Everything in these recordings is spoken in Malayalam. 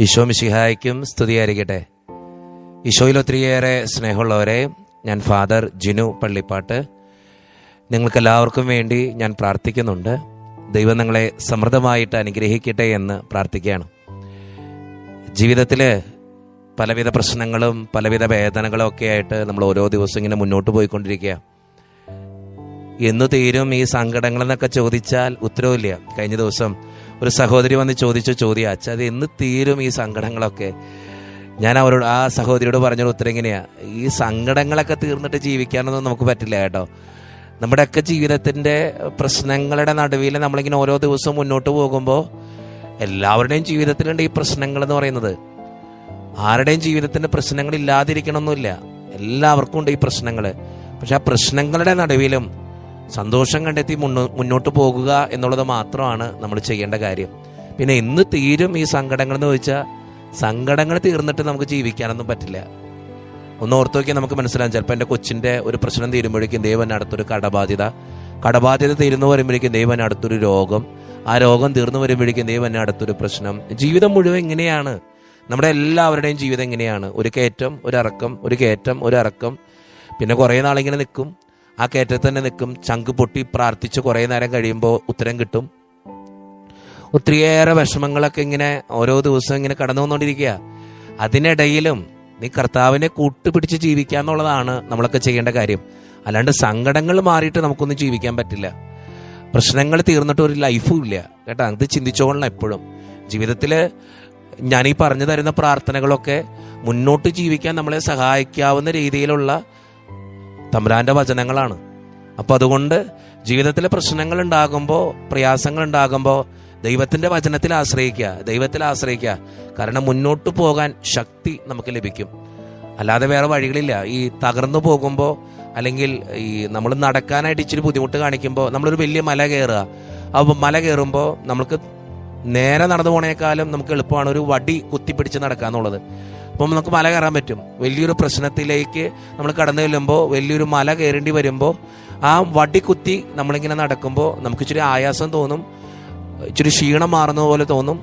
ഈശോ മിശിഹായ്ക്കും സ്തുതിയായിരിക്കട്ടെ. ഈശോയിൽ ഒത്തിരിയേറെ സ്നേഹമുള്ളവരെ ഞാൻ ഫാദർ ജിനു പള്ളിപ്പാട്ട്. നിങ്ങൾക്കെല്ലാവർക്കും വേണ്ടി ഞാൻ പ്രാർത്ഥിക്കുന്നുണ്ട്. ദൈവം നിങ്ങളെ സമൃദ്ധമായിട്ട് അനുഗ്രഹിക്കട്ടെ എന്ന് പ്രാർത്ഥിക്കുകയാണ്. ജീവിതത്തിൽ പലവിധ പ്രശ്നങ്ങളും പലവിധ വേദനകളും ഒക്കെ ആയിട്ട് നമ്മൾ ഓരോ ദിവസം ഇങ്ങനെ മുന്നോട്ട് പോയിക്കൊണ്ടിരിക്കുക. എന്നു തീരും ഈ സങ്കടങ്ങളെന്നൊക്കെ ചോദിച്ചാൽ ഉത്തരവില്ല. കഴിഞ്ഞ ദിവസം ഒരു സഹോദരി വന്ന് ചോദിച്ച ചോദ്യം അച്ഛ അത് എന്ന് തീരും ഈ സങ്കടങ്ങളൊക്കെ? ഞാൻ അവരോട് ആ സഹോദരിയോട് പറഞ്ഞൊരു ഉത്തരം എങ്ങനെയാണ് ഈ സങ്കടങ്ങളൊക്കെ തീർന്നിട്ട് ജീവിക്കാനൊന്നും നമുക്ക് പറ്റില്ല കേട്ടോ. നമ്മുടെയൊക്കെ ജീവിതത്തിന്റെ പ്രശ്നങ്ങളുടെ നടുവിൽ നമ്മളിങ്ങനെ ഓരോ ദിവസവും മുന്നോട്ട് പോകുമ്പോൾ എല്ലാവരുടെയും ജീവിതത്തിലുണ്ട് ഈ പ്രശ്നങ്ങൾ എന്ന് പറയുന്നത്. ആരുടെയും ജീവിതത്തിന്റെ പ്രശ്നങ്ങൾ ഇല്ലാതിരിക്കണമെന്നില്ല എല്ലാവർക്കും ഉണ്ട് ഈ പ്രശ്നങ്ങൾ. പക്ഷെ ആ പ്രശ്നങ്ങളുടെ നടുവിലും സന്തോഷം കണ്ടെത്തി മുന്നോട്ട് പോകുക എന്നുള്ളത് മാത്രമാണ് നമ്മൾ ചെയ്യേണ്ട കാര്യം. പിന്നെ എന്ന് തീരും ഈ സങ്കടങ്ങൾ എന്ന് ചോദിച്ചാൽ സങ്കടങ്ങൾ തീർന്നിട്ട് നമുക്ക് ജീവിക്കാനൊന്നും പറ്റില്ല. ഒന്ന് ഓർത്ത് നമുക്ക് മനസ്സിലാകും ചിലപ്പോൾ എന്റെ കൊച്ചിന്റെ ഒരു പ്രശ്നം തീരുമ്പോഴേക്കും ദൈവം അടുത്തൊരു കടബാധ്യത. കടബാധ്യത തീരുന്നു വരുമ്പോഴേക്കും ദൈവം അടുത്തൊരു രോഗം. ആ രോഗം തീർന്നു വരുമ്പോഴേക്കും ദൈവം അടുത്തൊരു പ്രശ്നം. ജീവിതം മുഴുവൻ ഇങ്ങനെയാണ്. നമ്മുടെ എല്ലാവരുടെയും ജീവിതം എങ്ങനെയാണ് ഒരു കയറ്റം ഒരു ഇറക്കം ഒരു കയറ്റം ഒരു ഇറക്കം. പിന്നെ കുറേ നാളിങ്ങനെ നിൽക്കും. ആ കയറ്റത്തിൽ തന്നെ നിൽക്കും. ചങ്ക് പൊട്ടി പ്രാർത്ഥിച്ച് കുറേ നേരം കഴിയുമ്പോൾ ഉത്തരം കിട്ടും. ഒത്തിരിയേറെ വിഷമങ്ങളൊക്കെ ഇങ്ങനെ ഓരോ ദിവസവും ഇങ്ങനെ കടന്നു വന്നുകൊണ്ടിരിക്കുക അതിനിടയിലും നീ കർത്താവിനെ കൂട്ടുപിടിച്ച് ജീവിക്കുക എന്നുള്ളതാണ് നമ്മളൊക്കെ ചെയ്യേണ്ട കാര്യം. അല്ലാണ്ട് സങ്കടങ്ങൾ മാറിയിട്ട് നമുക്കൊന്നും ജീവിക്കാൻ പറ്റില്ല. പ്രശ്നങ്ങൾ തീർന്നിട്ട് ഒരു ലൈഫും ഇല്ല. കേട്ടോ അത് ചിന്തിച്ചോളണം എപ്പോഴും. ജീവിതത്തിൽ ഈ പറഞ്ഞു തരുന്ന പ്രാർത്ഥനകളൊക്കെ മുന്നോട്ട് ജീവിക്കാൻ നമ്മളെ സഹായിക്കാവുന്ന രീതിയിലുള്ള തമ്പുരാന്റെ വചനങ്ങളാണ്. അപ്പൊ അതുകൊണ്ട് ജീവിതത്തിലെ പ്രശ്നങ്ങൾ ഉണ്ടാകുമ്പോൾ പ്രയാസങ്ങൾ ഉണ്ടാകുമ്പോൾ ദൈവത്തിന്റെ വചനത്തിൽ ആശ്രയിക്കുക ദൈവത്തിൽ ആശ്രയിക്കുക. കാരണം മുന്നോട്ട് പോകാൻ ശക്തി നമുക്ക് ലഭിക്കും. അല്ലാതെ വേറെ വഴികളില്ല. ഈ തകർന്നു പോകുമ്പോൾ അല്ലെങ്കിൽ ഈ നമ്മൾ നടക്കാനായിട്ട് ഇച്ചിരി ബുദ്ധിമുട്ട് കാണിക്കുമ്പോൾ നമ്മളൊരു വലിയ മല കയറുക. അപ്പോൾ മല കയറുമ്പോൾ നമുക്ക് നേരെ നടന്നു പോണേക്കാളും നമുക്ക് എളുപ്പമാണ് ഒരു വടി കുത്തിപ്പിടിച്ച് നടക്കുക എന്നുള്ളത് അപ്പം നമുക്ക് മല കയറാൻ പറ്റും. വലിയൊരു പ്രശ്നത്തിലേക്ക് നമ്മൾ കടന്നു ചെല്ലുമ്പോൾ വലിയൊരു മല കയറേണ്ടി വരുമ്പോൾ ആ വടി കുത്തി നമ്മളിങ്ങനെ നടക്കുമ്പോൾ നമുക്ക് ഇച്ചിരി ആയാസം തോന്നും. ഇച്ചിരി ക്ഷീണം മാറുന്ന പോലെ തോന്നും.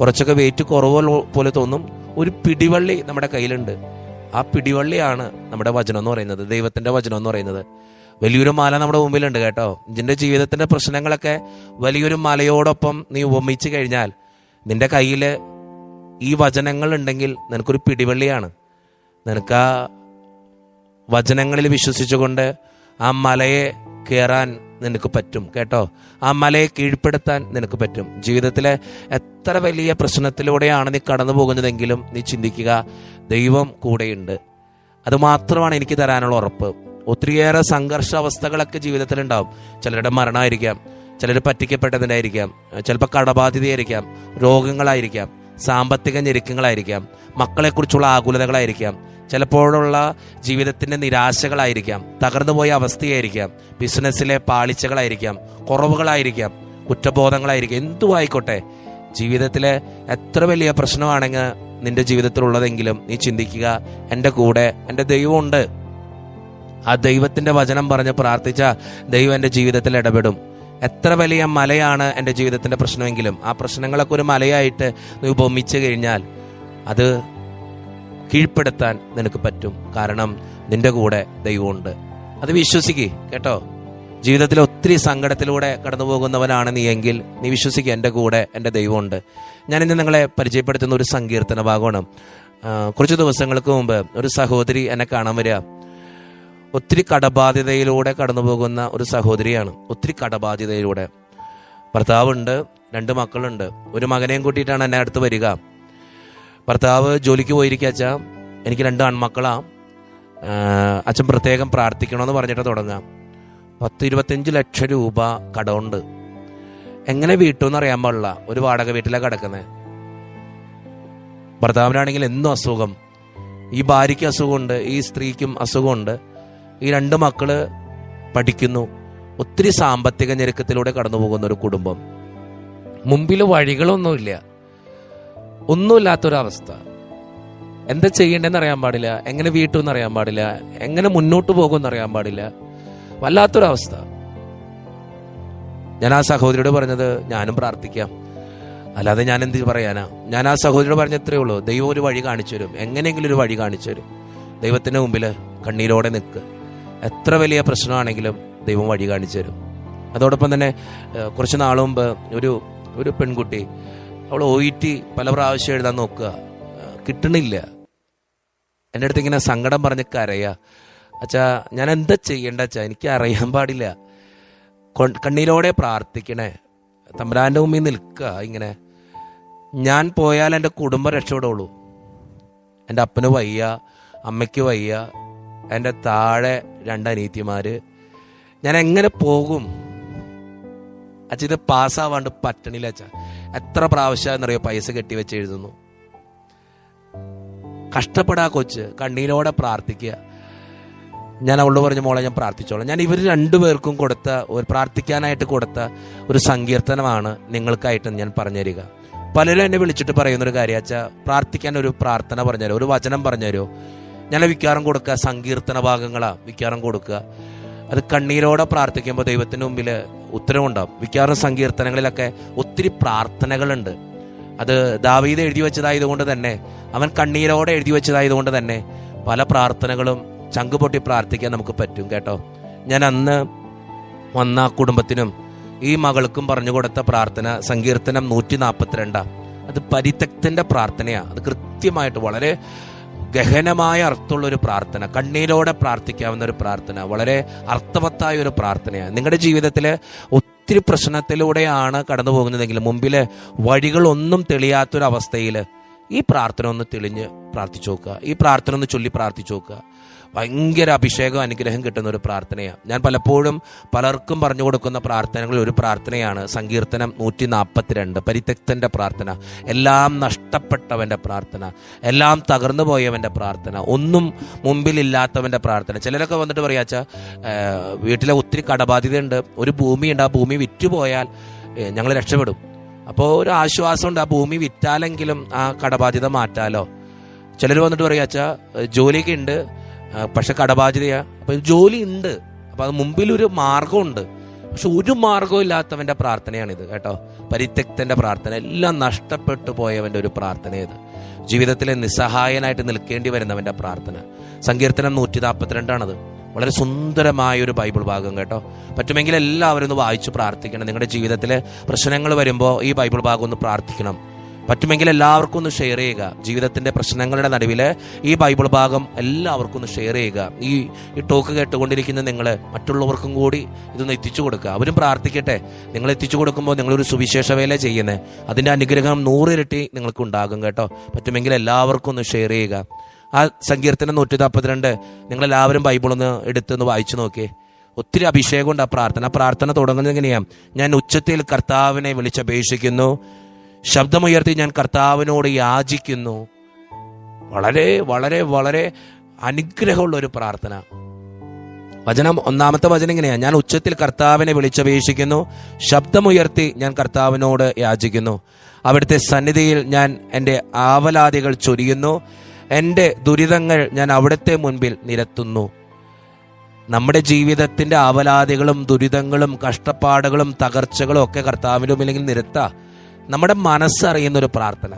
കുറച്ചൊക്കെ വെയിറ്റ് കുറവ് പോലെ തോന്നും. ഒരു പിടിവള്ളി നമ്മുടെ കയ്യിലുണ്ട്. ആ പിടിവള്ളിയാണ് നമ്മുടെ വചനം എന്ന് പറയുന്നത്. ദൈവത്തിന്റെ വചനം എന്ന് പറയുന്നത്. വലിയൊരു മല നമ്മുടെ മുമ്പിലുണ്ട് കേട്ടോ. നിന്റെ ജീവിതത്തിന്റെ പ്രശ്നങ്ങളൊക്കെ വലിയൊരു മലയോടൊപ്പം നീ ഉപമിച്ച് കഴിഞ്ഞാൽ നിന്റെ കയ്യിൽ ഈ വചനങ്ങൾ ഉണ്ടെങ്കിൽ നിനക്കൊരു പിടിവള്ളിയാണ്. നിനക്ക് ആ വചനങ്ങളിൽ വിശ്വസിച്ചുകൊണ്ട് ആ മലയെ കയറാൻ നിനക്ക് പറ്റും കേട്ടോ? ആ മലയെ കീഴ്പ്പെടുത്താൻ നിനക്ക് പറ്റും. ജീവിതത്തിലെ എത്ര വലിയ പ്രശ്നത്തിലൂടെയാണ് നീ കടന്നു പോകുന്നതെങ്കിലും നീ ചിന്തിക്കുക ദൈവം കൂടെയുണ്ട്. അതുമാത്രമാണ് എനിക്ക് തരാനുള്ള ഉറപ്പ്. ഒത്തിരിയേറെ സംഘർഷ അവസ്ഥകളൊക്കെ ജീവിതത്തിൽ ഉണ്ടാവും ചിലരുടെ മരണമായിരിക്കാം ചിലർ പറ്റിക്കപ്പെട്ടതിനായിരിക്കാം ചിലപ്പോൾ കടബാധ്യതയായിരിക്കാം രോഗങ്ങളായിരിക്കാം. സാമ്പത്തിക ഞെരുക്കങ്ങളായിരിക്കാം. മക്കളെക്കുറിച്ചുള്ള ആകുലതകളായിരിക്കാം. ചിലപ്പോഴുള്ള ജീവിതത്തിന്റെ നിരാശകളായിരിക്കാം. തകർന്നുപോയ അവസ്ഥയായിരിക്കാം. ബിസിനസ്സിലെ പാളിച്ചകളായിരിക്കാം. കുറവുകളായിരിക്കാം. കുറ്റബോധങ്ങളായിരിക്കാം. എന്തു ആയിക്കോട്ടെ ജീവിതത്തിലെ എത്ര വലിയ പ്രശ്നമാണെങ്കിൽ നിന്റെ ജീവിതത്തിലുള്ളതെങ്കിലും നീ ചിന്തിക്കുക. എന്റെ കൂടെ എന്റെ ദൈവമുണ്ട്. ആ ദൈവത്തിന്റെ വചനം പറഞ്ഞ് പ്രാർത്ഥിച്ച ദൈവം എന്റെ ജീവിതത്തിൽ ഇടപെടും. എത്ര വലിയ മലയാണ് എന്റെ ജീവിതത്തിന്റെ പ്രശ്നമെങ്കിലും ആ പ്രശ്നങ്ങളൊക്കെ ഒരു മലയായിട്ട് നീ ഉപമിച്ചു കഴിഞ്ഞാൽ അത് കീഴ്പ്പെടുത്താൻ നിനക്ക് പറ്റും. കാരണം നിന്റെ കൂടെ ദൈവമുണ്ട്. അത് വിശ്വസിക്കേ കേട്ടോ? ജീവിതത്തിൽ ഒത്തിരി സങ്കടത്തിലൂടെ കടന്നു പോകുന്നവനാണ് നീ എങ്കിൽ നീ വിശ്വസിക്കുക എന്റെ കൂടെ എന്റെ ദൈവമുണ്ട്. ഞാൻ ഇന്ന് നിങ്ങളെ പരിചയപ്പെടുത്തുന്ന ഒരു സങ്കീർത്തന ഭാഗമാണ്. കുറച്ച് ദിവസങ്ങൾക്ക് മുമ്പ് ഒരു സഹോദരി എന്നെ കാണാൻ വരിക. ഒത്തിരി കടബാധ്യതയിലൂടെ കടന്നു പോകുന്ന ഒരു സഹോദരിയാണ്. ഒത്തിരി കടബാധ്യതയിലൂടെ. ഭർത്താവുണ്ട് രണ്ട് മക്കളുണ്ട്. ഒരു മകനെയും കൂട്ടിയിട്ടാണ് എന്നെ അടുത്ത് വരിക. ഭർത്താവ് ജോലിക്ക് പോയിരിക്കുക അച്ഛാ. എനിക്ക് രണ്ട് ആൺമക്കളാ. അച്ഛൻ പ്രത്യേകം പ്രാർത്ഥിക്കണമെന്ന് പറഞ്ഞിട്ട് തുടങ്ങാം പത്ത് ഇരുപത്തഞ്ച് ലക്ഷം രൂപ കടമുണ്ട്. എങ്ങനെ വീട്ടുമെന്ന് അറിയാൻ പാടില്ല. ഒരു വാടക വീട്ടിലാണ് കിടക്കുന്നത് ഭർത്താവിനാണെങ്കിൽ എന്നും അസുഖം. ഈ ഭാര്യയ്ക്ക് അസുഖമുണ്ട് ഈ സ്ത്രീക്കും അസുഖമുണ്ട്. ഈ രണ്ട് മക്കൾ പഠിക്കുന്നു. ഒത്തിരി സാമ്പത്തിക ഞെരുക്കത്തിലൂടെ കടന്നു പോകുന്ന ഒരു കുടുംബം. മുമ്പിൽ വഴികളൊന്നുമില്ല. ഒന്നുമില്ലാത്തൊരവസ്ഥ. എന്താ ചെയ്യേണ്ടതെന്ന് അറിയാൻ പാടില്ല. എങ്ങനെ വീട്ടു അറിയാൻ പാടില്ല. എങ്ങനെ മുന്നോട്ട് പോകുമെന്ന് അറിയാൻ പാടില്ല. വല്ലാത്തൊരവസ്ഥ. ഞാൻ ആ സഹോദരിയോട് പറഞ്ഞത് ഞാനും പ്രാർത്ഥിക്കാം. അല്ലാതെ ഞാൻ എന്ത് പറയാനാ? ഞാൻ ആ സഹോദരിയോട് പറഞ്ഞ ഇത്രയേ ഉള്ളൂ ദൈവം ഒരു വഴി കാണിച്ചു തരും എങ്ങനെയെങ്കിലും ഒരു വഴി കാണിച്ചു തരും ദൈവത്തിന്റെ മുമ്പിൽ കണ്ണീരോടെ നിൽക്ക്. എത്ര വലിയ പ്രശ്നമാണെങ്കിലും ദൈവം വഴി കാണിച്ചു തരും. അതോടൊപ്പം തന്നെ കുറച്ച് നാൾ മുമ്പ് ഒരു ഒരു പെൺകുട്ടി അവൾ ഒ ഇ ടി പല പ്രാവശ്യം എഴുതാൻ നോക്കുക. കിട്ടണില്ല. എന്റെ അടുത്ത് ഇങ്ങനെ സങ്കടം പറഞ്ഞ് കരയാ. അച്ഛാ ഞാൻ എന്താ ചെയ്യേണ്ട അച്ഛാ? എനിക്ക് അറിയാൻ പാടില്ല. കണ്ണീരോടെ പ്രാർത്ഥിക്കണേ. തമ്പുരാന്റെ മുമ്പിൽ നിൽക്കുക ഇങ്ങനെ. ഞാൻ പോയാൽ എന്റെ കുടുംബം രക്ഷപ്പെടുള്ളൂ. എന്റെ അപ്പന് വയ്യ അമ്മയ്ക്ക് വയ്യ എന്റെ താഴെ രണ്ടനീത്തിമാർ ഞാൻ എങ്ങനെ പോകും? അച്ഛ ഇത് പാസ്സാവാണ്ട് പറ്റണില്ല അച്ഛ. എത്ര പ്രാവശ്യം എന്നറിയോ പൈസ കെട്ടിവെച്ച് എഴുതുന്നു. കഷ്ടപ്പെടാ കൊച്ച്. കണ്ണീരോടെ പ്രാർത്ഥിക്കുക. ഞാൻ അവളോട് പറഞ്ഞ മോളെ ഞാൻ പ്രാർത്ഥിച്ചോളാം. ഞാൻ ഇവർ രണ്ടുപേർക്കും കൊടുത്ത ഒരു പ്രാർത്ഥിക്കാനായിട്ട് കൊടുത്ത ഒരു സങ്കീർത്തനമാണ് നിങ്ങൾക്കായിട്ട് ഞാൻ പറഞ്ഞു തരിക പലരും എന്നെ വിളിച്ചിട്ട് പറയുന്നൊരു കാര്യം അച്ഛാ. പ്രാർത്ഥിക്കാൻ ഒരു പ്രാർത്ഥന പറഞ്ഞുതരോ? ഒരു വചനം പറഞ്ഞുതരോ? ഞാൻ വിക്കാരം കൊടുക്കുക സങ്കീർത്തന ഭാഗങ്ങളാണ് വിക്കാരം കൊടുക്കുക. അത് കണ്ണീരോടെ പ്രാർത്ഥിക്കുമ്പോൾ ദൈവത്തിന് മുമ്പിൽ ഉത്തരവുണ്ടാവും. വിക്കാറും സങ്കീർത്തനങ്ങളിലൊക്കെ ഒത്തിരി പ്രാർത്ഥനകളുണ്ട്. അത് ദാവീദ് എഴുതി വെച്ചതായതുകൊണ്ട് തന്നെ അവൻ കണ്ണീരോടെ എഴുതി വെച്ചതായതുകൊണ്ട് തന്നെ പല പ്രാർത്ഥനകളും ചങ്ക് പൊട്ടി പ്രാർത്ഥിക്കാൻ നമുക്ക് പറ്റും കേട്ടോ. ഞാൻ അന്ന് വന്ന കുടുംബത്തിനും ഈ മകൾക്കും പറഞ്ഞു കൊടുത്ത പ്രാർത്ഥന സങ്കീർത്തനം നൂറ്റി നാൽപ്പത്തിരണ്ടാണ് അത് പരിതക്തന്റെ പ്രാർത്ഥനയാണ് അത് കൃത്യമായിട്ട് വളരെ ഗഹനമായ അർത്ഥമുള്ള ഒരു പ്രാർത്ഥന കണ്ണീരോടെ പ്രാർത്ഥിക്കാവുന്ന ഒരു പ്രാർത്ഥന വളരെ അർത്ഥവത്തായ ഒരു പ്രാർത്ഥനയാണ്. നിങ്ങളുടെ ജീവിതത്തിൽ ഒത്തിരി പ്രശ്നത്തിലൂടെയാണ് കടന്നു പോകുന്നതെങ്കിൽ മുമ്പിൽ വഴികളൊന്നും തെളിയാത്തൊരവസ്ഥയിൽ ഈ പ്രാർത്ഥന ഒന്ന് തെളിഞ്ഞ് പ്രാർത്ഥിച്ചു നോക്കുക. ഈ പ്രാർത്ഥന ഒന്ന് ചൊല്ലി പ്രാർത്ഥിച്ചു നോക്കുക. ഭയങ്കര അഭിഷേകം അനുഗ്രഹം കിട്ടുന്ന ഒരു പ്രാർത്ഥനയാണ്. ഞാൻ പലപ്പോഴും പലർക്കും പറഞ്ഞു കൊടുക്കുന്ന പ്രാർത്ഥനകളിൽ ഒരു പ്രാർത്ഥനയാണ് സങ്കീർത്തനം നൂറ്റി നാൽപ്പത്തിരണ്ട് പരിത്യക്തന്റെ പ്രാർത്ഥന എല്ലാം നഷ്ടപ്പെട്ടവന്റെ പ്രാർത്ഥന എല്ലാം തകർന്നു പോയവന്റെ പ്രാർത്ഥന ഒന്നും മുമ്പിലില്ലാത്തവന്റെ പ്രാർത്ഥന. ചിലരൊക്കെ വന്നിട്ട് പറയാച്ച വീട്ടിലെ ഒത്തിരി കടബാധ്യതയുണ്ട് ഒരു ഭൂമിയുണ്ട് ആ ഭൂമി വിറ്റുപോയാൽ ഞങ്ങൾ രക്ഷപ്പെടും. അപ്പോൾ ഒരു ആശ്വാസമുണ്ട് ആ ഭൂമി വിറ്റാലെങ്കിലും ആ കടബാധ്യത മാറ്റാലോ? ചിലർ വന്നിട്ട് പറയാച്ച ജോലിയൊക്കെ ഉണ്ട് പക്ഷെ കടബാധ്യതയാണ് അപ്പൊ ജോലി ഉണ്ട്. അപ്പൊ അത് മുമ്പിൽ ഒരു മാർഗമുണ്ട് പക്ഷെ ഒരു മാർഗവും ഇല്ലാത്തവന്റെ പ്രാർത്ഥനയാണിത് കേട്ടോ. പരിത്യക്തന്റെ പ്രാർത്ഥന. എല്ലാം നഷ്ടപ്പെട്ടു പോയവന്റെ ഒരു പ്രാർത്ഥന ഇത് ജീവിതത്തിലെ നിസ്സഹായനായിട്ട് നിൽക്കേണ്ടി വരുന്നവന്റെ പ്രാർത്ഥന. സങ്കീർത്തനം നൂറ്റി നാൽപ്പത്തിരണ്ടാണത് വളരെ സുന്ദരമായ ഒരു ബൈബിൾ ഭാഗം കേട്ടോ. പറ്റുമെങ്കിൽ എല്ലാവരും ഒന്ന് വായിച്ച് പ്രാർത്ഥിക്കണം. നിങ്ങളുടെ ജീവിതത്തിലെ പ്രശ്നങ്ങൾ വരുമ്പോൾ ഈ ബൈബിൾ ഭാഗം ഒന്ന് പ്രാർത്ഥിക്കണം. പറ്റുമെങ്കിൽ എല്ലാവർക്കും ഒന്ന് ഷെയർ ചെയ്യുക. ജീവിതത്തിന്റെ പ്രശ്നങ്ങളുടെ നടുവിൽ ഈ ബൈബിൾ ഭാഗം എല്ലാവർക്കും ഒന്ന് ഷെയർ ചെയ്യുക. ഈ ഈ ടോക്ക് കേട്ടുകൊണ്ടിരിക്കുന്ന നിങ്ങൾ മറ്റുള്ളവർക്കും കൂടി ഇതൊന്ന് എത്തിച്ചു കൊടുക്കുക. അവരും പ്രാർത്ഥിക്കട്ടെ. നിങ്ങൾ എത്തിച്ചു കൊടുക്കുമ്പോൾ നിങ്ങളൊരു സുവിശേഷ വേല ചെയ്യുന്നത് അതിന്റെ അനുഗ്രഹം നൂറിരട്ടി നിങ്ങൾക്ക് ഉണ്ടാകും കേട്ടോ. പറ്റുമെങ്കിൽ എല്ലാവർക്കും ഒന്ന് ഷെയർ ചെയ്യുക. ആ സങ്കീർത്തനം നൂറ്റി നാൽപ്പത്തിരണ്ട് ബൈബിൾ ഒന്ന് എടുത്തൊന്ന് വായിച്ചു നോക്കിയേ ഒത്തിരി അഭിഷേകമുണ്ട് ആ പ്രാർത്ഥന. പ്രാർത്ഥന തുടങ്ങുന്നത് എങ്ങനെയാണ് ഞാൻ ഉച്ചത്തിൽ കർത്താവിനെ വിളിച്ചപേക്ഷിക്കുന്നു. ശബ്ദമുയർത്തി ഞാൻ കർത്താവിനോട് യാചിക്കുന്നു. വളരെ വളരെ വളരെ അനുഗ്രഹമുള്ള ഒരു പ്രാർത്ഥന. വചനം ഒന്നാമത്തെ വചനം ഇങ്ങനെയാണ് ഞാൻ ഉച്ചത്തിൽ കർത്താവിനെ വിളിച്ചപേക്ഷിക്കുന്നു. ശബ്ദമുയർത്തി ഞാൻ കർത്താവിനോട് യാചിക്കുന്നു. അവിടുത്തെ സന്നിധിയിൽ ഞാൻ എന്റെ ആവലാതികൾ ചൊരിയുന്നു. എന്റെ ദുരിതങ്ങൾ ഞാൻ അവിടുത്തെ മുൻപിൽ നിരത്തുന്നു. നമ്മുടെ ജീവിതത്തിന്റെ ആവലാതികളും ദുരിതങ്ങളും കഷ്ടപ്പാടുകളും തകർച്ചകളും ഒക്കെ കർത്താവിന്റെ മുമ്പിലെങ്കിൽ നിരത്ത. നമ്മുടെ മനസ്സറിയുന്ന ഒരു പ്രാർത്ഥന.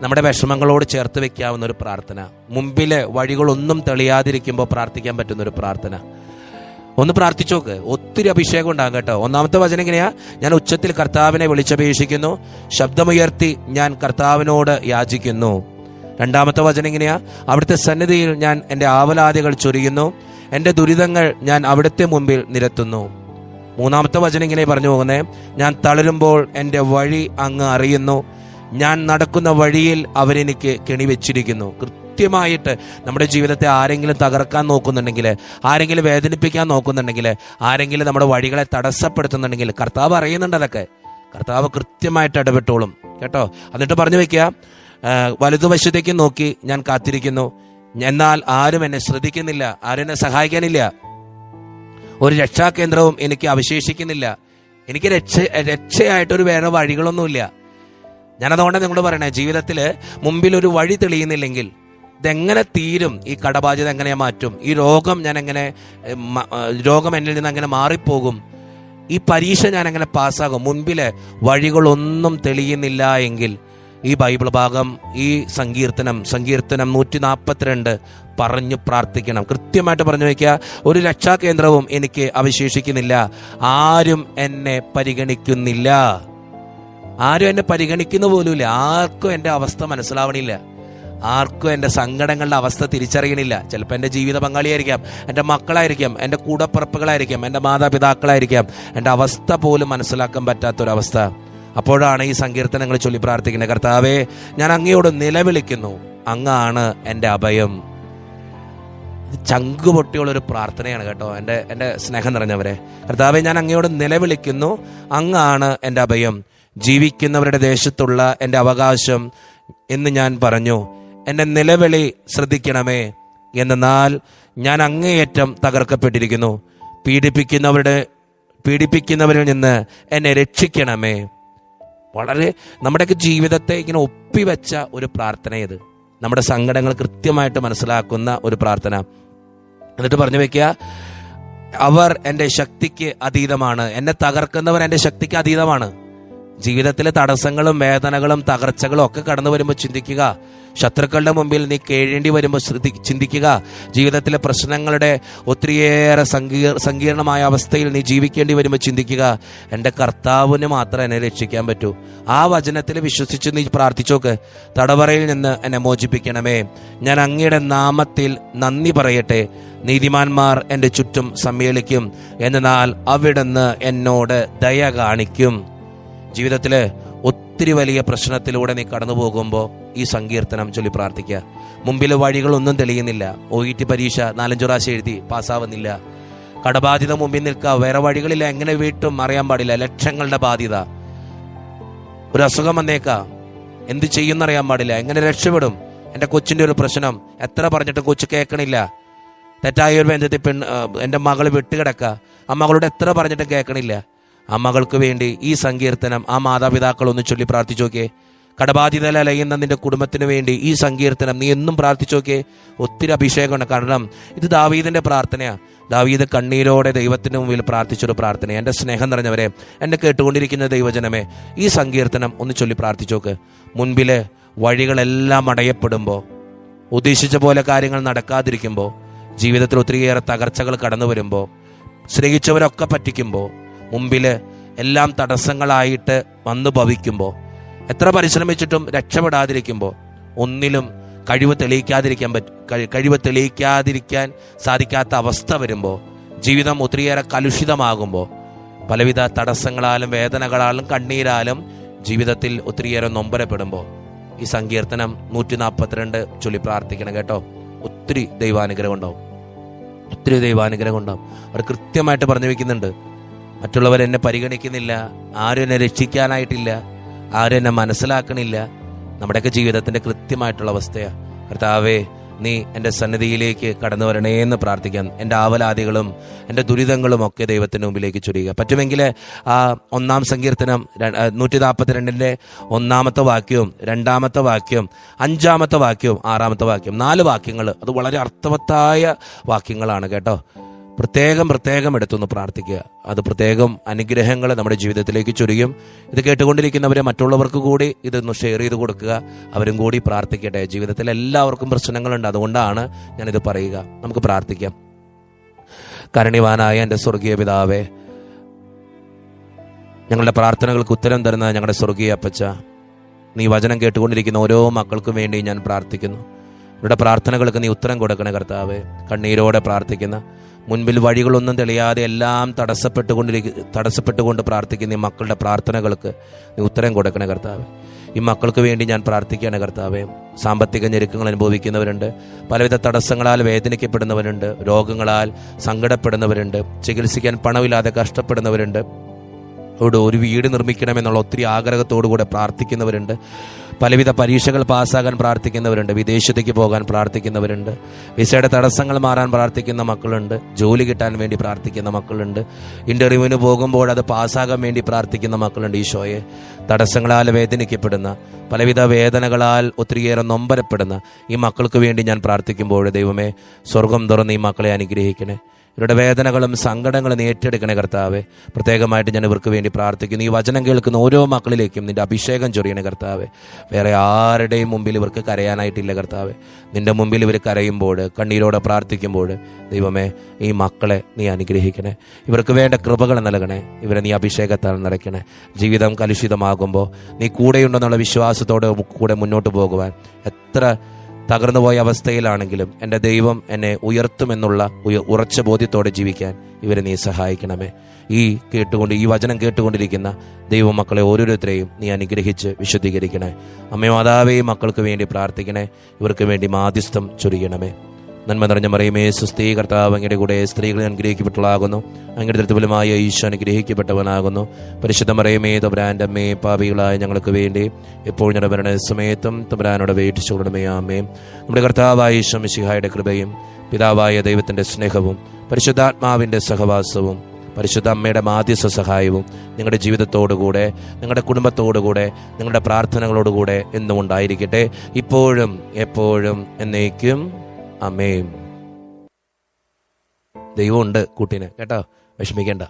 നമ്മുടെ വിഷമങ്ങളോട് ചേർത്ത് വെക്കാവുന്ന ഒരു പ്രാർത്ഥന. മുമ്പിലെ വഴികളൊന്നും തെളിയാതിരിക്കുമ്പോൾ പ്രാർത്ഥിക്കാൻ പറ്റുന്ന ഒരു പ്രാർത്ഥന. ഒന്ന് പ്രാർത്ഥിച്ചോക്ക് ഒത്തിരി അഭിഷേകം ഉണ്ടാകും കേട്ടോ. ഒന്നാമത്തെ വചനം എങ്ങനെയാ? ഞാൻ ഉച്ചത്തിൽ കർത്താവിനെ വിളിച്ചപേക്ഷിക്കുന്നു. ശബ്ദമുയർത്തി ഞാൻ കർത്താവിനോട് യാചിക്കുന്നു. രണ്ടാമത്തെ വചനം എങ്ങനെയാ? അവിടുത്തെ സന്നിധിയിൽ ഞാൻ എന്റെ ആവലാദികൾ ചൊരിയുന്നു. എന്റെ ദുരിതങ്ങൾ ഞാൻ അവിടുത്തെ മുമ്പിൽ നിരത്തുന്നു. മൂന്നാമത്തെ വചനം ഇങ്ങനെ പറഞ്ഞു പോകുന്നേ ഞാൻ തളരുമ്പോൾ എന്റെ വഴി അങ്ങ് അറിയുന്നു. ഞാൻ നടക്കുന്ന വഴിയിൽ അവരെനിക്ക് കെണിവെച്ചിരിക്കുന്നു. കൃത്യമായിട്ട് നമ്മുടെ ജീവിതത്തെ ആരെങ്കിലും തകർക്കാൻ നോക്കുന്നുണ്ടെങ്കിൽ ആരെങ്കിലും വേദനിപ്പിക്കാൻ നോക്കുന്നുണ്ടെങ്കിൽ ആരെങ്കിലും നമ്മുടെ വഴികളെ തടസ്സപ്പെടുത്തുന്നുണ്ടെങ്കിൽ കർത്താവ് അറിയുന്നുണ്ട് അതൊക്കെ. കർത്താവ് കൃത്യമായിട്ട് ഇടപെട്ടോളും. കേട്ടോ? എന്നിട്ട് പറഞ്ഞു വെക്കുക വലതുവശത്തേക്ക് നോക്കി ഞാൻ കാത്തിരിക്കുന്നു. എന്നാൽ ആരും എന്നെ ശ്രദ്ധിക്കുന്നില്ല ആരും എന്നെ സഹായിക്കാനില്ല. ഒരു രക്ഷാകേന്ദ്രവും എനിക്ക് അവശേഷിക്കുന്നില്ല. എനിക്ക് രക്ഷ രക്ഷയായിട്ടൊരു വേറെ വഴികളൊന്നുമില്ല. ഞാനതുകൊണ്ട് നിങ്ങൾ പറയണേ ജീവിതത്തിൽ മുമ്പിൽ ഒരു വഴി തെളിയുന്നില്ലെങ്കിൽ ഇതെങ്ങനെ തീരും? ഈ കടബാധ്യത എങ്ങനെ മാറ്റും? ഈ രോഗം ഞാൻ എങ്ങനെ രോഗം എന്നിൽ നിന്ന് എങ്ങനെ മാറിപ്പോകും? ഈ പരീക്ഷ ഞാൻ എങ്ങനെ പാസ്സാകും? മുൻപിലെ വഴികളൊന്നും തെളിയുന്നില്ല എങ്കിൽ ഈ ബൈബിൾ ഭാഗം ഈ സങ്കീർത്തനം സങ്കീർത്തനം നൂറ്റി നാൽപ്പത്തിരണ്ട് പറഞ്ഞു പ്രാർത്ഥിക്കണം. കൃത്യമായിട്ട് പറഞ്ഞു വയ്ക്കുക ഒരു രക്ഷാകേന്ദ്രവും എനിക്ക് അവശേഷിക്കുന്നില്ല. ആരും എന്നെ പരിഗണിക്കുന്നില്ല. ആരും എന്നെ പരിഗണിക്കുന്ന പോലുമില്ല. ആർക്കും എന്റെ അവസ്ഥ മനസ്സിലാവണില്ല. ആർക്കും എന്റെ സങ്കടങ്ങളുടെ അവസ്ഥ തിരിച്ചറിയണില്ല. ചിലപ്പോൾ എന്റെ ജീവിത പങ്കാളിയായിരിക്കാം എന്റെ മക്കളായിരിക്കാം എന്റെ കൂടപ്പിറപ്പുകളായിരിക്കാം എന്റെ മാതാപിതാക്കളായിരിക്കാം. എന്റെ അവസ്ഥ പോലും മനസ്സിലാക്കാൻ പറ്റാത്തൊരവസ്ഥ. അപ്പോഴാണ് ഈ സങ്കീർത്തനങ്ങൾ ചൊല്ലി പ്രാർത്ഥിക്കുന്നത് കർത്താവേ ഞാൻ അങ്ങയോട് നിലവിളിക്കുന്നു. അങ്ങാണ് എന്റെ അഭയം. ചങ്ക് പൊട്ടിയുള്ള ഒരു പ്രാർത്ഥനയാണ് കേട്ടോ എന്റെ എന്റെ സ്നേഹം നിറഞ്ഞവരെ. കർത്താവെ ഞാൻ അങ്ങയോട് നിലവിളിക്കുന്നു. അങ്ങാണ് എന്റെ അഭയം. ജീവിക്കുന്നവരുടെ ദേശത്തുള്ള എന്റെ അവകാശം എന്ന് ഞാൻ പറഞ്ഞു. എന്റെ നിലവിളി ശ്രദ്ധിക്കണമേ. എന്നാൽ ഞാൻ അങ്ങേയറ്റം തകർക്കപ്പെട്ടിരിക്കുന്നു. പീഡിപ്പിക്കുന്നവരുടെ പീഡിപ്പിക്കുന്നവരിൽ നിന്ന് എന്നെ രക്ഷിക്കണമേ. വളരെ നമ്മുടെയൊക്കെ ജീവിതത്തെ ഇങ്ങനെ ഒപ്പിവെച്ച ഒരു പ്രാർത്ഥന ഇത്. നമ്മുടെ സങ്കടങ്ങൾ കൃത്യമായിട്ട് മനസ്സിലാക്കുന്ന ഒരു പ്രാർത്ഥന. എന്നിട്ട് പറഞ്ഞു വെക്കുക അവർ എന്റെ ശക്തിക്ക് അതീതമാണ്. എന്നെ തകർക്കുന്നവർ എന്റെ ശക്തിക്ക് അതീതമാണ്. ജീവിതത്തിലെ തടസ്സങ്ങളും വേദനകളും തകർച്ചകളും ഒക്കെ കടന്നു വരുമ്പോൾ ചിന്തിക്കുക. ശത്രുക്കളുടെ മുമ്പിൽ നീ കേഴേണ്ടി വരുമ്പോൾ ശ്രദ്ധി ചിന്തിക്കുക. ജീവിതത്തിലെ പ്രശ്നങ്ങളുടെ ഒത്തിരിയേറെ സങ്കീർ സങ്കീർണമായ അവസ്ഥയിൽ നീ ജീവിക്കേണ്ടി വരുമ്പോൾ ചിന്തിക്കുക. എന്റെ കർത്താവിന് മാത്രം എന്നെ രക്ഷിക്കാൻ പറ്റൂ. ആ വചനത്തിൽ വിശ്വസിച്ച് നീ പ്രാർത്ഥിച്ചോക്ക് തടവറയിൽ നിന്ന് എന്നെ മോചിപ്പിക്കണമേ. ഞാൻ അങ്ങയുടെ നാമത്തിൽ നന്ദി പറയട്ടെ. നീതിമാന്മാർ എന്റെ ചുറ്റും സമ്മേളിക്കും. എന്നാൽ അവിടുന്ന് എന്നോട് ദയ കാണിക്കും. ജീവിതത്തിൽ ഒത്തിരി വലിയ പ്രശ്നത്തിലൂടെ നീ കടന്നു പോകുമ്പോൾ ഈ സങ്കീർത്തനം ചൊല്ലി പ്രാർത്ഥിക്കുക മുമ്പിലെ വഴികളൊന്നും തെളിയുന്നില്ല. ഒ ഇ ടി പരീക്ഷ നാലഞ്ചു പ്രാവശ്യം എഴുതി പാസ്സാവുന്നില്ല. കടബാധ്യത മുമ്പിൽ നിൽക്കുക വേറെ വഴികളില്ല. എങ്ങനെ വീട്ടും അറിയാൻ പാടില്ല. ലക്ഷങ്ങളുടെ ബാധ്യത. ഒരു അസുഖം വന്നേക്കാം. എന്ത് ചെയ്യുന്നറിയാൻ പാടില്ല. എങ്ങനെ രക്ഷപ്പെടും? എന്റെ കൊച്ചിന്റെ ഒരു പ്രശ്നം. എത്ര പറഞ്ഞിട്ടും കൊച്ചു കേൾക്കണില്ല. തെറ്റായ ഒരു ബന്ധത്തിൽ ആ, എന്റെ മകൾ വിട്ടുകിടക്ക. ആ മകളോട് എത്ര പറഞ്ഞിട്ടും കേൾക്കണില്ല. ആ മകൾക്ക് വേണ്ടി ഈ സങ്കീർത്തനം ആ മാതാപിതാക്കൾ ഒന്ന് ചൊല്ലി പ്രാർത്ഥിച്ചു നോക്കേ കടബാധിതല അലയുന്ന നിന്റെ കുടുംബത്തിന് വേണ്ടി ഈ സങ്കീർത്തനം നീ എന്നും പ്രാർത്ഥിച്ചു നോക്കേ ഒത്തിരി അഭിഷേകമാണ്. കാരണം ഇത് ദാവീദിന്റെ പ്രാർത്ഥനയാണ് ദാവീദ് കണ്ണീരോടെ ദൈവത്തിന് മുമ്പിൽ പ്രാർത്ഥിച്ചൊരു പ്രാർത്ഥന എന്റെ സ്നേഹം നിറഞ്ഞവരെ എന്നെ കേട്ടുകൊണ്ടിരിക്കുന്ന ദൈവജനമേ ഈ സങ്കീർത്തനം ഒന്ന് ചൊല്ലി പ്രാർത്ഥിച്ചോക്ക് മുൻപിലെ വഴികളെല്ലാം അടയപ്പെടുമ്പോൾ ഉദ്ദേശിച്ച പോലെ കാര്യങ്ങൾ നടക്കാതിരിക്കുമ്പോൾ ജീവിതത്തിൽ ഒത്തിരിയേറെ തകർച്ചകൾ കടന്നു വരുമ്പോൾ സ്നേഹിച്ചവരൊക്കെ പറ്റിക്കുമ്പോൾ മുമ്പിൽ എല്ലാം തടസ്സങ്ങളായിട്ട് വന്നു ഭവിക്കുമ്പോൾ എത്ര പരിശ്രമിച്ചിട്ടും രക്ഷപ്പെടാതിരിക്കുമ്പോൾ ഒന്നിലും കഴിവ് തെളിയിക്കാതിരിക്കാൻ പറ്റും കഴി- കഴിവ് തെളിയിക്കാതിരിക്കാൻ സാധിക്കാത്ത അവസ്ഥ വരുമ്പോൾ ജീവിതം ഒത്തിരിയേറെ കലുഷിതമാകുമ്പോൾ പലവിധ തടസ്സങ്ങളാലും വേദനകളാലും കണ്ണീരാലും ജീവിതത്തിൽ ഒത്തിരിയേറെ നൊമ്പരപ്പെടുമ്പോൾ ഈ സങ്കീർത്തനം നൂറ്റി നാൽപ്പത്തിരണ്ട് ചൊല്ലി പ്രാർത്ഥിക്കണം കേട്ടോ. ഒത്തിരി ദൈവാനുഗ്രഹം ഉണ്ടാവും. ഒത്തിരി ദൈവാനുഗ്രഹം ഉണ്ടാവും. അവർ കൃത്യമായിട്ട് പറഞ്ഞു വെക്കുന്നുണ്ട്. മറ്റുള്ളവർ എന്നെ പരിഗണിക്കുന്നില്ല ആരും എന്നെ രക്ഷിക്കാനായിട്ടില്ല ആരും എന്നെ മനസ്സിലാക്കണില്ല. നമ്മുടെയൊക്കെ ജീവിതത്തിന്റെ കൃത്യമായിട്ടുള്ള അവസ്ഥയാണ് കർത്താവേ നീ എന്റെ സന്നിധിയിലേക്ക് കടന്നു വരണേ എന്ന് പ്രാർത്ഥിക്കാം. എന്റെ ആവലാദികളും എന്റെ ദുരിതങ്ങളും ഒക്കെ ദൈവത്തിന്റെ മുമ്പിലേക്ക് ചൊരിയുക. പറ്റുമെങ്കിൽ ആ ഒന്നാം സങ്കീർത്തനം നൂറ്റി നാൽപ്പത്തിരണ്ടിന്റെ ഒന്നാമത്തെ വാക്യവും രണ്ടാമത്തെ വാക്യവും അഞ്ചാമത്തെ വാക്യവും ആറാമത്തെ വാക്യം നാല് വാക്യങ്ങൾ അത് വളരെ അർത്ഥവത്തായ വാക്യങ്ങളാണ് കേട്ടോ. പ്രത്യേകം പ്രത്യേകം എടുത്തൊന്ന് പ്രാർത്ഥിക്കുക. അത് പ്രത്യേകം അനുഗ്രഹങ്ങൾ നമ്മുടെ ജീവിതത്തിലേക്ക് ചൊരിയും. ഇത് കേട്ടുകൊണ്ടിരിക്കുന്നവരെ മറ്റുള്ളവർക്ക് കൂടി ഇതൊന്ന് ഷെയർ ചെയ്ത് കൊടുക്കുക. അവരും കൂടി പ്രാർത്ഥിക്കട്ടെ. ജീവിതത്തിൽ എല്ലാവർക്കും പ്രശ്നങ്ങളുണ്ട്. അതുകൊണ്ടാണ് ഞാനിത് പറയുക. നമുക്ക് പ്രാർത്ഥിക്കാം. കരണിവാനായ എന്റെ സ്വർഗീയ പിതാവേ ഞങ്ങളുടെ പ്രാർത്ഥനകൾക്ക് ഉത്തരം തരുന്ന ഞങ്ങളുടെ സ്വർഗീയ അപ്പച്ച. നീ വചനം കേട്ടുകൊണ്ടിരിക്കുന്ന ഓരോ മക്കൾക്കും വേണ്ടി ഞാൻ പ്രാർത്ഥിക്കുന്നു. ഇവരുടെ പ്രാർത്ഥനകൾക്ക് നീ ഉത്തരം കൊടുക്കണേ കർത്താവേ. കണ്ണീരോടെ പ്രാർത്ഥിക്കുന്ന മുൻപിൽ വഴികളൊന്നും തെളിയാതെ എല്ലാം തടസ്സപ്പെട്ടുകൊണ്ടിരിക്കും തടസ്സപ്പെട്ടുകൊണ്ട് പ്രാർത്ഥിക്കുന്ന ഈ മക്കളുടെ പ്രാർത്ഥനകൾക്ക് നീ ഉത്തരം കൊടുക്കണേ കർത്താവ്. ഈ മക്കൾക്ക് വേണ്ടി ഞാൻ പ്രാർത്ഥിക്കുകയാണ് കർത്താവേ. സാമ്പത്തിക ഞെരുക്കങ്ങൾ അനുഭവിക്കുന്നവരുണ്ട്. പലവിധ തടസ്സങ്ങളാൽ വേദനിക്കപ്പെടുന്നവരുണ്ട്. രോഗങ്ങളാൽ സങ്കടപ്പെടുന്നവരുണ്ട്. ചികിത്സിക്കാൻ പണമില്ലാതെ കഷ്ടപ്പെടുന്നവരുണ്ട്. ഒരു വീട് നിർമ്മിക്കണമെന്നുള്ള ഒത്തിരി ആഗ്രഹത്തോടു കൂടെ പ്രാർത്ഥിക്കുന്നവരുണ്ട്. പലവിധ പരീക്ഷകൾ പാസ്സാകാൻ പ്രാർത്ഥിക്കുന്നവരുണ്ട് വിദേശത്തേക്ക് പോകാൻ പ്രാർത്ഥിക്കുന്നവരുണ്ട് വിസയുടെ തടസ്സങ്ങൾ മാറാൻ പ്രാർത്ഥിക്കുന്ന മക്കളുണ്ട് ജോലി കിട്ടാൻ വേണ്ടി പ്രാർത്ഥിക്കുന്ന മക്കളുണ്ട് ഇന്റർവ്യൂവിന് പോകുമ്പോൾ അത് പാസ്സാകാൻ വേണ്ടി പ്രാർത്ഥിക്കുന്ന മക്കളുണ്ട് ഈശോയെ. തടസ്സങ്ങളാൽ വേദനിക്കപ്പെടുന്ന പലവിധ വേദനകളാൽ ഒത്തിരിയേറെ നൊമ്പരപ്പെടുന്ന ഈ മക്കൾക്ക് വേണ്ടി ഞാൻ പ്രാർത്ഥിക്കുമ്പോൾ ദൈവമേ സ്വർഗം തുറന്ന് ഈ മക്കളെ അനുഗ്രഹിക്കണേ. ഇവരുടെ വേദനകളും സങ്കടങ്ങളും ഏറ്റെടുക്കണേ കർത്താവെ. പ്രത്യേകമായിട്ട് ഞാൻ ഇവർക്ക് വേണ്ടി പ്രാർത്ഥിക്കുന്നു. ഈ വചനം കേൾക്കുന്ന ഓരോ മക്കളിലേക്കും നിന്റെ അഭിഷേകം ചൊരിയണേ കർത്താവെ. വേറെ ആരുടെയും മുമ്പിൽ ഇവർക്ക് കരയാനായിട്ടില്ല കർത്താവെ. നിന്റെ മുമ്പിൽ ഇവർ കരയുമ്പോൾ കണ്ണീരോടെ പ്രാർത്ഥിക്കുമ്പോൾ ദൈവമേ ഈ മക്കളെ നീ അനുഗ്രഹിക്കണേ. ഇവർക്ക് വേണ്ട കൃപകൾ നൽകണേ. ഇവരെ നീ അഭിഷേകത്താൽ നിറയ്ക്കണേ. ജീവിതം കലുഷിതമാകുമ്പോൾ നീ കൂടെയുണ്ടെന്നുള്ള വിശ്വാസത്തോടെ കൂടെ മുന്നോട്ട് പോകുവാൻ എത്ര തകർന്നുപോയ അവസ്ഥയിലാണെങ്കിലും എന്റെ ദൈവം എന്നെ ഉയർത്തുമെന്നുള്ള ഉയ- ഉറച്ച ബോധ്യത്തോടെ ജീവിക്കാൻ ഇവരെ നീ സഹായിക്കണമേ. ഈ കേട്ടുകൊണ്ട് ഈ വചനം കേട്ടുകൊണ്ടിരിക്കുന്ന ദൈവമക്കളെ ഓരോരുത്തരെയും നീ അനുഗ്രഹിച്ച് വിശുദ്ധീകരിക്കണേ. അമ്മ മാതാവേ മക്കൾക്ക് വേണ്ടി പ്രാർത്ഥിക്കണേ. ഇവർക്ക് വേണ്ടി മാധ്യസ്ഥം ചൊരിയണമേ. നന്മ നിറഞ്ഞ മറിയമേ സുസ്ഥീ കർത്താവ് അങ്ങയുടെ കൂടെ സ്ത്രീകളെ അനുഗ്രഹിക്കപ്പെട്ടവളാകുന്നു. അങ്ങയുടെ തൃത്വലമായ ഈശോ അനുഗ്രഹിക്കപ്പെട്ടവനാകുന്നു. പരിശുദ്ധ മറിയമേ തബ്രാന്റെ അമ്മേ പാപികളായ ഞങ്ങൾക്ക് വേണ്ടി എപ്പോൾ ഞങ്ങളുടെ സമയത്തും തബ്രാനോട് കൊടുമേ ആമേ നമ്മുടെ കർത്താവായ ഈശോ മിശിഹായുടെ കൃപയും പിതാവായ ദൈവത്തിന്റെ സ്നേഹവും പരിശുദ്ധാത്മാവിന്റെ സഹവാസവും പരിശുദ്ധ അമ്മയുടെ മാധ്യസ്ഥ സഹായവും നിങ്ങളുടെ ജീവിതത്തോടുകൂടെ നിങ്ങളുടെ കുടുംബത്തോടുകൂടെ നിങ്ങളുടെ പ്രാർത്ഥനകളോടുകൂടെ എന്നും ഉണ്ടായിരിക്കട്ടെ. ഇപ്പോഴും എപ്പോഴും എന്നേക്കും അമ്മയും ദൈവമുണ്ട് കുട്ടീനെ. കേട്ടോ? വിഷമിക്കേണ്ട.